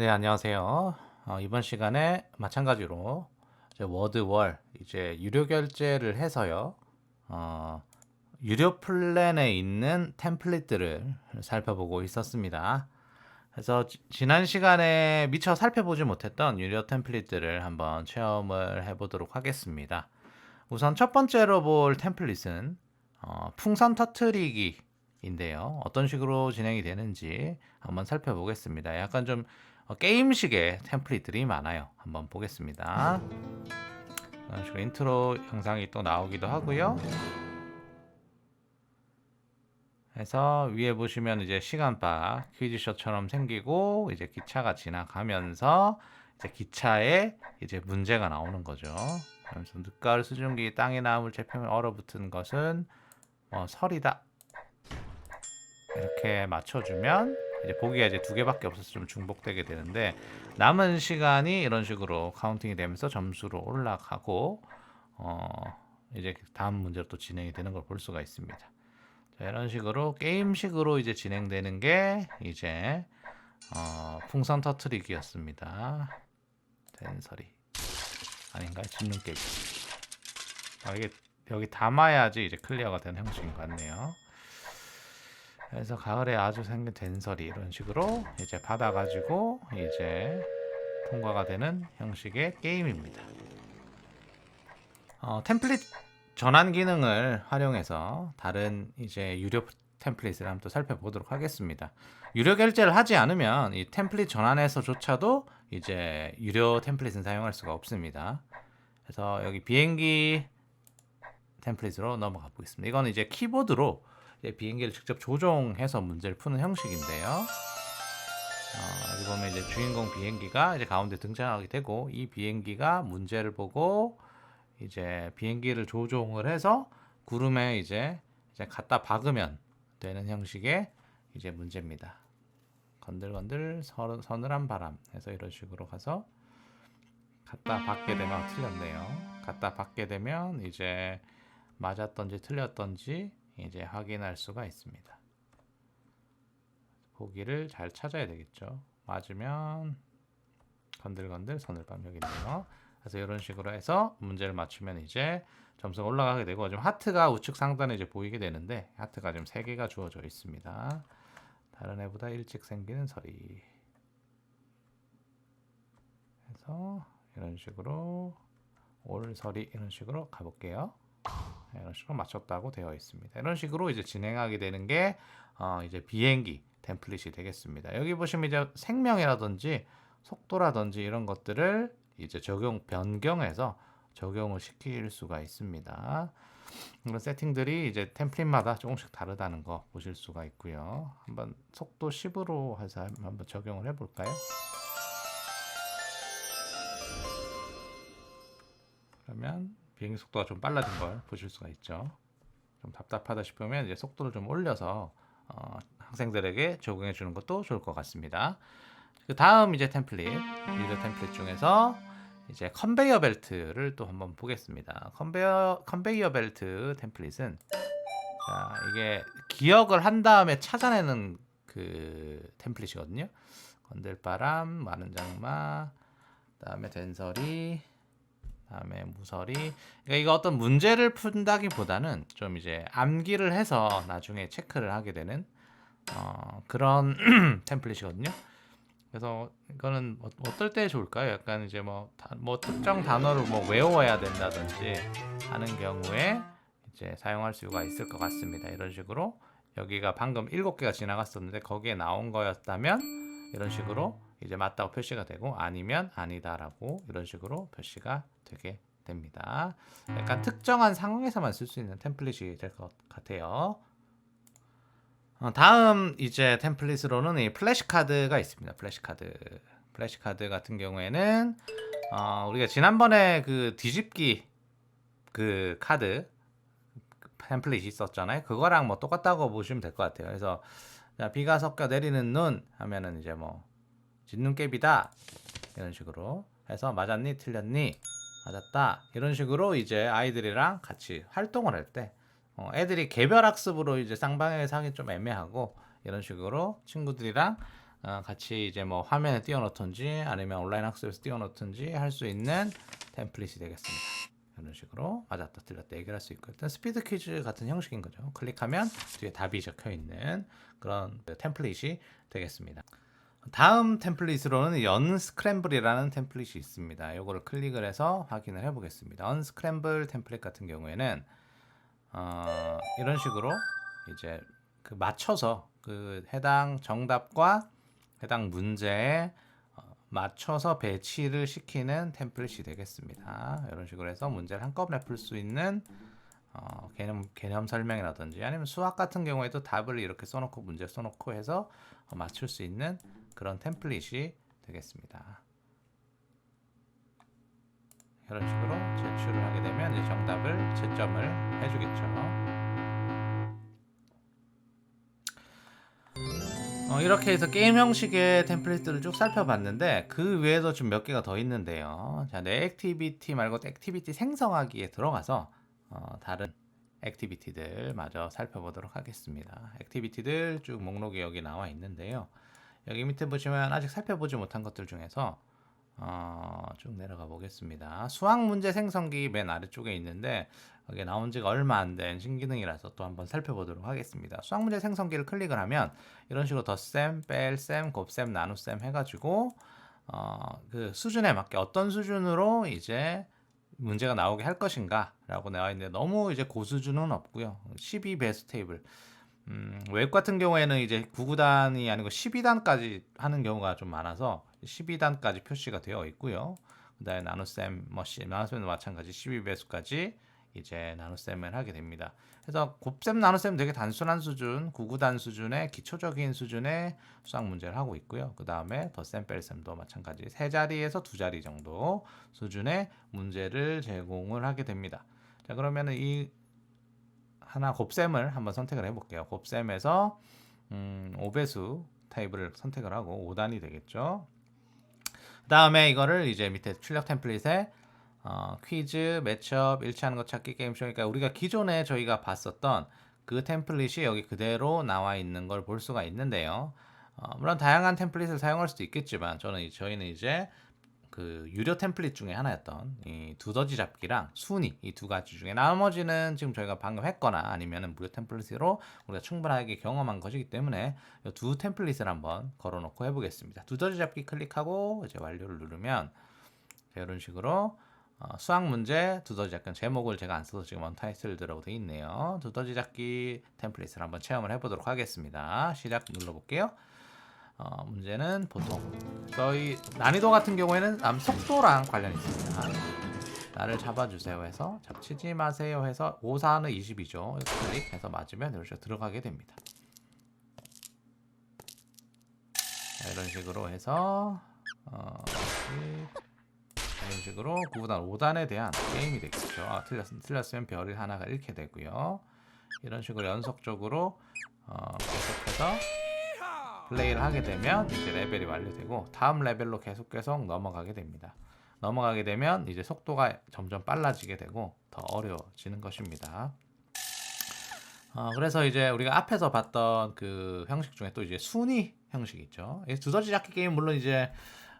네, 안녕하세요. 어, 이번 시간에 마찬가지로 이제 워드월 이제 유료 결제를 해서요. 어, 유료 플랜에 있는 템플릿들을 살펴보고 있었습니다. 그래서 지- 지난 시간에 미처 살펴보지 못했던 유료 템플릿들을 한번 체험을 해보도록 하겠습니다. 우선 첫 번째로 볼 템플릿은 어, 풍선 터트리기인데요. 어떤 식으로 진행이 되는지 한번 살펴보겠습니다. 약간 좀 어, 게임식의 템플릿들이 많아요. 한번 보겠습니다. 이런 식으로 인트로 영상이 또 나오기도 하고요. 해서 위에 보시면 이제 시간바 퀴즈쇼처럼 생기고 이제 기차가 지나가면서 이제 기차에 이제 문제가 나오는 거죠. 그래서 늦가을 수증기 땅에 나물 제품에 얼어붙은 것은 뭐 설이다. 이렇게 맞춰주면 이제 보기가 이제 두 개밖에 없어서 좀 중복되게 되는데 남은 시간이 이런 식으로 카운팅이 되면서 점수로 올라가고 어 이제 다음 문제로 또 진행이 되는 걸 볼 수가 있습니다. 자, 이런 식으로 게임식으로 이제 진행되는 게 이제 어, 풍선 터트리기였습니다. 된설이 아닌가요? 짚는 깨기. 아, 이게 여기 담아야지 이제 클리어가 되는 형식인 것 같네요. 그래서 가을에 아주 생긴 된설이 이런 식으로 이제 받아가지고 이제 통과가 되는 형식의 게임입니다. 어, 템플릿 전환 기능을 활용해서 다른 이제 유료 템플릿을 한번 또 살펴보도록 하겠습니다. 유료 결제를 하지 않으면 이 템플릿 전환에서조차도 이제 유료 템플릿은 사용할 수가 없습니다. 그래서 여기 비행기 템플릿으로 넘어가 보겠습니다. 이거는 이제 키보드로 비행기를 직접 조종해서 문제를 푸는 형식인데요. 어, 여기 보면 이제 주인공 비행기가 이제 가운데 등장하게 되고 이 비행기가 문제를 보고 이제 비행기를 조종을 해서 구름에 이제 이제 갖다 박으면 되는 형식의 이제 문제입니다. 건들건들 서- 서늘한 바람 해서 이런 식으로 가서 갖다 박게 되면 틀렸네요. 갖다 박게 되면 이제 맞았던지 틀렸던지 이제 확인할 수가 있습니다. 보기를 잘 찾아야 되겠죠. 맞으면 건들건들 서늘밤 여기 있네요. 그래서 이런 식으로 해서 문제를 맞추면 이제 점수가 올라가게 되고 지금 하트가 우측 상단에 이제 보이게 되는데 하트가 지금 세 개가 주어져 있습니다. 다른 애보다 일찍 생기는 서리. 그래서 이런 식으로 올 서리 이런 식으로 가볼게요. 네, 이런 식으로 맞췄다고 되어 있습니다. 이런 식으로 이제 진행하게 되는 게 어, 이제 비행기 템플릿이 되겠습니다. 여기 보시면 이제 생명이라든지 속도라든지 이런 것들을 이제 적용 변경해서 적용을 시킬 수가 있습니다. 그런 세팅들이 이제 템플릿마다 조금씩 다르다는 거 보실 수가 있고요. 한번 속도 10으로 해서 한번 적용을 해볼까요? 그러면 비행기 속도가 좀 빨라진 걸 보실 수가 있죠. 좀 답답하다 싶으면 이제 속도를 좀 올려서 어, 학생들에게 적용해 주는 것도 좋을 것 같습니다. 그 다음 이제 템플릿, 리더 템플릿 중에서 이제 컨베이어 벨트를 또 한번 보겠습니다. 컨베이어 컨베이어 벨트 템플릿은 자, 이게 기억을 한 다음에 찾아내는 그 템플릿이거든요. 건들바람, 많은 장마, 그다음에 된설이, 그 다음에 무설이. 그러니까 이거 어떤 문제를 푼다기보다는 좀 이제 암기를 해서 나중에 체크를 하게 되는 어, 그런 템플릿이거든요. 그래서 이거는 어- 어떨 때 좋을까요? 약간 이제 뭐, 다- 뭐 특정 단어를 뭐 외워야 된다든지 하는 경우에 이제 사용할 수가 있을 것 같습니다. 이런 식으로 여기가 방금 일곱 개가 지나갔었는데 거기에 나온 거였다면 이런 식으로 이제 맞다고 표시가 되고 아니면 아니다라고 이런 식으로 표시가 되게 됩니다. 약간 특정한 상황에서만 쓸 수 있는 템플릿이 될 것 같아요. 어, 다음 이제 템플릿으로는 이 플래시 카드가 있습니다. 플래시 카드. 플래시 카드 같은 경우에는 어, 우리가 지난번에 그 뒤집기 그 카드 그 템플릿이 있었잖아요. 그거랑 뭐 똑같다고 보시면 될 것 같아요. 그래서 자, 비가 섞여 내리는 눈 하면은 이제 뭐 짓눈깨비다 이런 식으로 해서 맞았니 틀렸니 맞았다 이런 식으로 이제 아이들이랑 같이 활동을 할때 어, 애들이 개별 학습으로 이제 쌍방향에서 하기 좀 애매하고 이런 식으로 친구들이랑 어, 같이 이제 뭐 화면에 띄워놓든지 아니면 온라인 학습에서 띄워놓든지 할 수 있는 템플릿이 되겠습니다. 이런 식으로 맞았다 틀렸다 얘기를 할 수 있고 일단 스피드 퀴즈 같은 형식인 거죠. 클릭하면 뒤에 답이 적혀 있는 그런 그 템플릿이 되겠습니다. 다음 템플릿으로는 언스크램블이라는 템플릿이 있습니다. 이거를 클릭을 해서 확인을 해보겠습니다. 언스크램블 템플릿 같은 경우에는 어, 이런 식으로 이제 그 맞춰서 그 해당 정답과 해당 문제에 어, 맞춰서 배치를 시키는 템플릿이 되겠습니다. 이런 식으로 해서 문제를 한꺼번에 풀 수 있는 어, 개념 개념 설명이라든지 아니면 수학 같은 경우에도 답을 이렇게 써놓고 문제 써놓고 해서 어, 맞출 수 있는 그런 템플릿이 되겠습니다. 이런 식으로 제출을 하게 되면 이제 정답을 채점을 해주겠죠. 어, 이렇게 해서 게임 형식의 템플릿들을 쭉 살펴봤는데 그 외에도 좀 몇 개가 더 있는데요. 자, 내 액티비티 말고 액티비티 생성하기에 들어가서 어, 다른 액티비티들 마저 살펴보도록 하겠습니다. 액티비티들 쭉 목록이 여기 나와 있는데요. 여기 밑에 보시면 아직 살펴보지 못한 것들 중에서 어, 쭉 내려가 보겠습니다. 수학 문제 생성기 맨 아래쪽에 있는데 여기 나온 지가 얼마 안 된 신기능이라서 또 한번 살펴보도록 하겠습니다. 수학 문제 생성기를 클릭을 하면 이런 식으로 덧셈, 뺄셈, 곱셈, 나눗셈 해가지고 어, 그 수준에 맞게 어떤 수준으로 이제 문제가 나오게 할 것인가라고 나와 있는데 너무 이제 고수준은 없고요. 12 베스트 테이블. 음, 웹 같은 경우에는 이제 9구단이 아니고 12단까지 하는 경우가 좀 많아서 12단까지 표시가 되어 있고요. 그다음에 나눗셈 머신, 나눗셈도 마찬가지 12배수까지 이제 나눗셈을 하게 됩니다. 그래서 곱셈 나눗셈 되게 단순한 수준, 9구단 수준의 기초적인 수준의 수학 문제를 하고 있고요. 그 다음에 덧셈 뺄셈도 마찬가지 세 자리에서 두 자리 정도 수준의 문제를 제공을 하게 됩니다. 자 그러면은 이 하나 곱셈을 한번 선택을 해볼게요. 곱셈에서 음, 5배수 테이블을 선택을 하고 5단이 되겠죠. 그 다음에 이거를 이제 밑에 출력 템플릿에 어, 퀴즈, 매치업, 일치하는 것 찾기 게임쇼 그러니까 우리가 기존에 저희가 봤었던 그 템플릿이 여기 그대로 나와 있는 걸 볼 수가 있는데요. 어, 물론 다양한 템플릿을 사용할 수도 있겠지만 저는 저희는 이제 그 유료 템플릿 중에 하나였던 이 두더지 잡기랑 순위 이 두 가지 중에 나머지는 지금 저희가 방금 했거나 아니면은 무료 템플릿으로 우리가 충분하게 경험한 것이기 때문에 이두 템플릿을 한번 걸어놓고 해보겠습니다. 두더지 잡기 클릭하고 이제 완료를 누르면 이런 식으로 어, 수학 문제 두더지 잡기 제목을 제가 안 써서 지금 언타이틀드라고 되어 있네요. 두더지 잡기 템플릿을 한번 체험을 해보도록 하겠습니다. 시작 눌러볼게요. 어, 문제는 보통 저희 난이도 같은 경우에는 남 속도랑 관련이 있습니다. 나를 잡아주세요 해서 잡치지 마세요 해서 54는 20이죠. 클릭해서 맞으면 이렇게 들어가게 됩니다. 자, 이런 식으로 해서 어, 이런 식으로 9단 5단에 대한 게임이 되겠죠. 아, 틀렸, 틀렸으면 별이 하나가 잃게 되고요. 이런 식으로 연속적으로 어, 계속해서 플레이를 하게 되면 이제 레벨이 완료되고 다음 레벨로 계속 계속 넘어가게 됩니다. 넘어가게 되면 이제 속도가 점점 빨라지게 되고 더 어려워지는 것입니다. 어, 그래서 이제 우리가 앞에서 봤던 그 형식 중에 또 이제 순위 형식이 있죠. 이 두더지 잡기 게임 물론 이제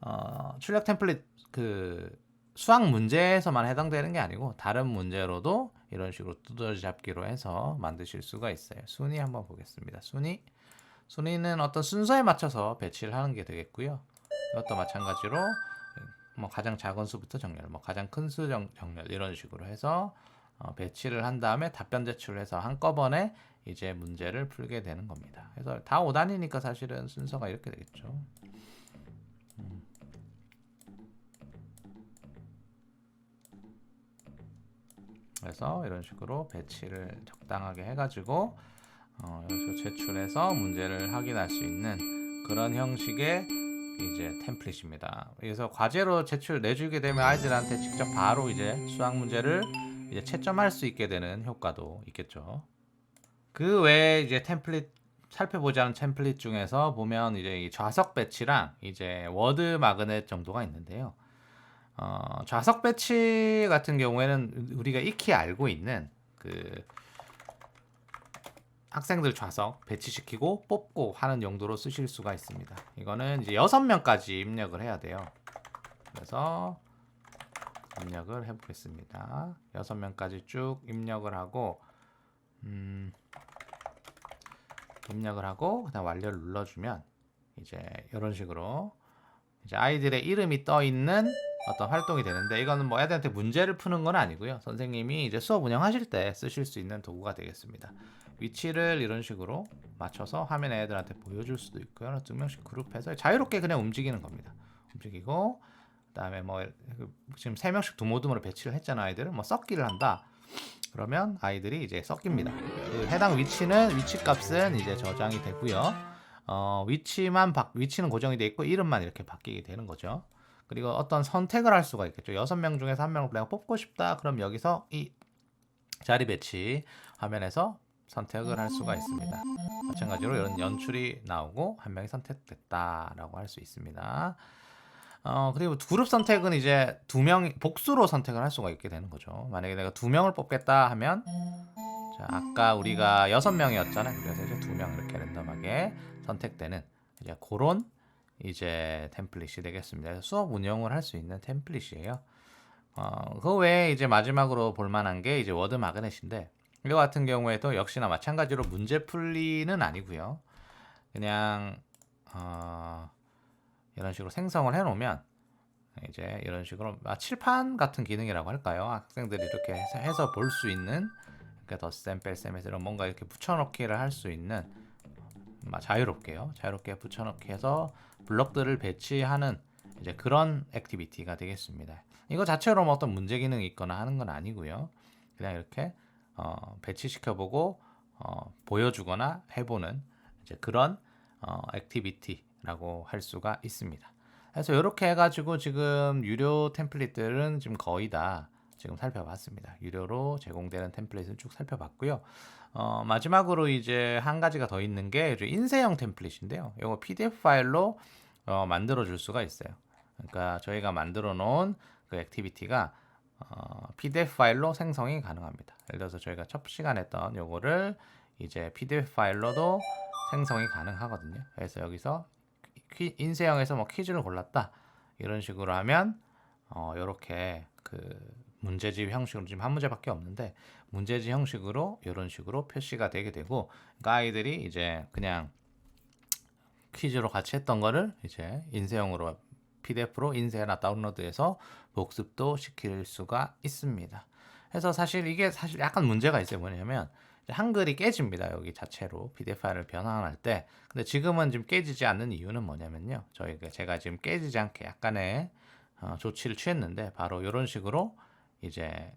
어, 출력 템플릿 그 수학 문제에서만 해당되는 게 아니고 다른 문제로도 이런 식으로 두더지 잡기로 해서 만드실 수가 있어요. 순위 한번 보겠습니다. 순위 순위는 어떤 순서에 맞춰서 배치를 하는 게 되겠고요. 이것도 마찬가지로 뭐 가장 작은 수부터 정렬, 뭐 가장 큰 수 정렬 이런 식으로 해서 어, 배치를 한 다음에 답변 제출을 해서 한꺼번에 이제 문제를 풀게 되는 겁니다. 그래서 다 5단이니까 사실은 순서가 이렇게 되겠죠. 음. 그래서 이런 식으로 배치를 적당하게 해가지고 어, 여기서 제출해서 문제를 확인할 수 있는 그런 형식의 이제 템플릿입니다. 그래서 과제로 제출 내주게 되면 아이들한테 직접 바로 이제 수학 문제를 이제 채점할 수 있게 되는 효과도 있겠죠. 그 외에 이제 템플릿 살펴보자는 템플릿 중에서 보면 이제 이 좌석 배치랑 이제 워드 마그넷 정도가 있는데요. 어, 좌석 배치 같은 경우에는 우리가 익히 알고 있는 그 학생들 좌석 배치시키고 뽑고 하는 용도로 쓰실 수가 있습니다. 이거는 이제 6명까지 입력을 해야 돼요. 그래서 입력을 해보겠습니다. 6명까지 쭉 입력을 하고 음, 입력을 하고 그다음 완료를 눌러주면 이제 이런 식으로 이제 아이들의 이름이 떠 있는 어떤 활동이 되는데 이거는 뭐 애들한테 문제를 푸는 건 아니고요. 선생님이 이제 수업 운영하실 때 쓰실 수 있는 도구가 되겠습니다. 위치를 이런 식으로 맞춰서 화면에 애들한테 보여줄 수도 있고요. 두 명씩 그룹해서 자유롭게 그냥 움직이는 겁니다. 움직이고 그다음에 뭐 지금 세 명씩 두모두모로 배치를 했잖아 아이들은 뭐 섞기를 한다. 그러면 아이들이 이제 섞입니다. 그 해당 위치는 위치 값은 이제 저장이 되고요. 어, 위치만 바, 위치는 고정이 돼 있고 이름만 이렇게 바뀌게 되는 거죠. 그리고 어떤 선택을 할 수가 있겠죠. 여섯 명 중에서 한 명을 내가 뽑고 싶다. 그럼 여기서 이 자리 배치 화면에서 선택을 할 수가 있습니다. 마찬가지로 이런 연출이 나오고 한 명이 선택됐다라고 할 수 있습니다. 어, 그리고 그룹 선택은 이제 두명 복수로 선택을 할 수가 있게 되는 거죠. 만약에 내가 두 명을 뽑겠다 하면 자, 아까 우리가 여섯 명이었잖아요. 그래서 이제 두 명 이렇게 랜덤하게 선택되는 이제 그런 이제 템플릿이 되겠습니다. 수업 운영을 할 수 있는 템플릿이에요. 어, 그 외에 이제 마지막으로 볼만한 게 이제 워드 마그넷인데 이거 같은 경우에도 역시나 마찬가지로 문제 풀이는 아니고요. 그냥 어, 이런 식으로 생성을 해놓으면 이제 이런 식으로 아, 칠판 같은 기능이라고 할까요? 학생들이 이렇게 해서, 해서 볼 수 있는 그러니까 덧셈 뺄셈에서 이런 뭔가 이렇게 붙여넣기를 할 수 있는 막 자유롭게요. 자유롭게 붙여넣기 해서 블럭들을 배치하는 이제 그런 액티비티가 되겠습니다. 이거 자체로 뭐 어떤 문제 기능이 있거나 하는 건 아니고요. 그냥 이렇게 어, 배치시켜보고 어, 보여주거나 해보는 이제 그런 어, 액티비티라고 할 수가 있습니다. 그래서 이렇게 해가지고 지금 유료 템플릿들은 지금 거의 다 지금 살펴봤습니다. 유료로 제공되는 템플릿을 쭉 살펴봤고요. 어, 마지막으로 이제 한 가지가 더 있는 게 인쇄형 템플릿인데요. 이거 PDF 파일로 어, 만들어 줄 수가 있어요. 그러니까 저희가 만들어 놓은 그 액티비티가 어, PDF 파일로 생성이 가능합니다. 예를 들어서 저희가 첫 시간에 했던 요거를 이제 PDF 파일로도 생성이 가능하거든요. 그래서 여기서 퀴, 인쇄형에서 뭐 퀴즈를 골랐다 이런 식으로 하면 어, 이렇게 그 문제집 형식으로 지금 한 문제밖에 없는데 문제집 형식으로 이런 식으로 표시가 되게 되고 그러니까 아이들이 이제 그냥 퀴즈로 같이 했던 거를 이제 인쇄형으로 PDF로 인쇄나 다운로드해서 복습도 시킬 수가 있습니다. 그래서 사실 이게 사실 약간 문제가 있어요. 뭐냐면 한글이 깨집니다. 여기 자체로 PDF 파일을 변환할 때. 근데 지금은 지금 깨지지 않는 이유는 뭐냐면요. 저희가 제가 지금 깨지지 않게 약간의 어, 조치를 취했는데 바로 이런 식으로 이제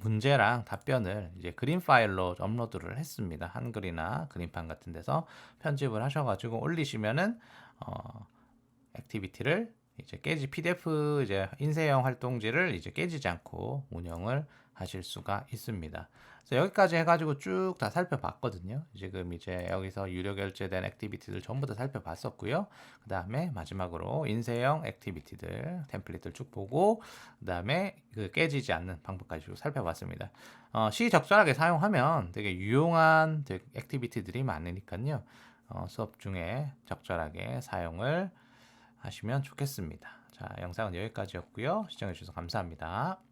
문제랑 답변을 이제 그림 파일로 업로드를 했습니다. 한글이나 그림판 같은 데서 편집을 하셔가지고 올리시면은 어, 액티비티를 이제 깨지 PDF 이제 인쇄형 활동지를 이제 깨지지 않고 운영을 하실 수가 있습니다. 여기까지 해가지고 쭉 다 살펴봤거든요. 지금 이제 여기서 유료 결제된 액티비티들 전부 다 살펴봤었고요. 그 다음에 마지막으로 인쇄형 액티비티들 템플릿들 쭉 보고 그 다음에 그 깨지지 않는 방법까지 쭉 살펴봤습니다. 어, 시적절하게 사용하면 되게 유용한 액티비티들이 많으니까요. 어, 수업 중에 적절하게 사용을 하시면 좋겠습니다. 자, 영상은 여기까지였고요. 시청해주셔서 감사합니다.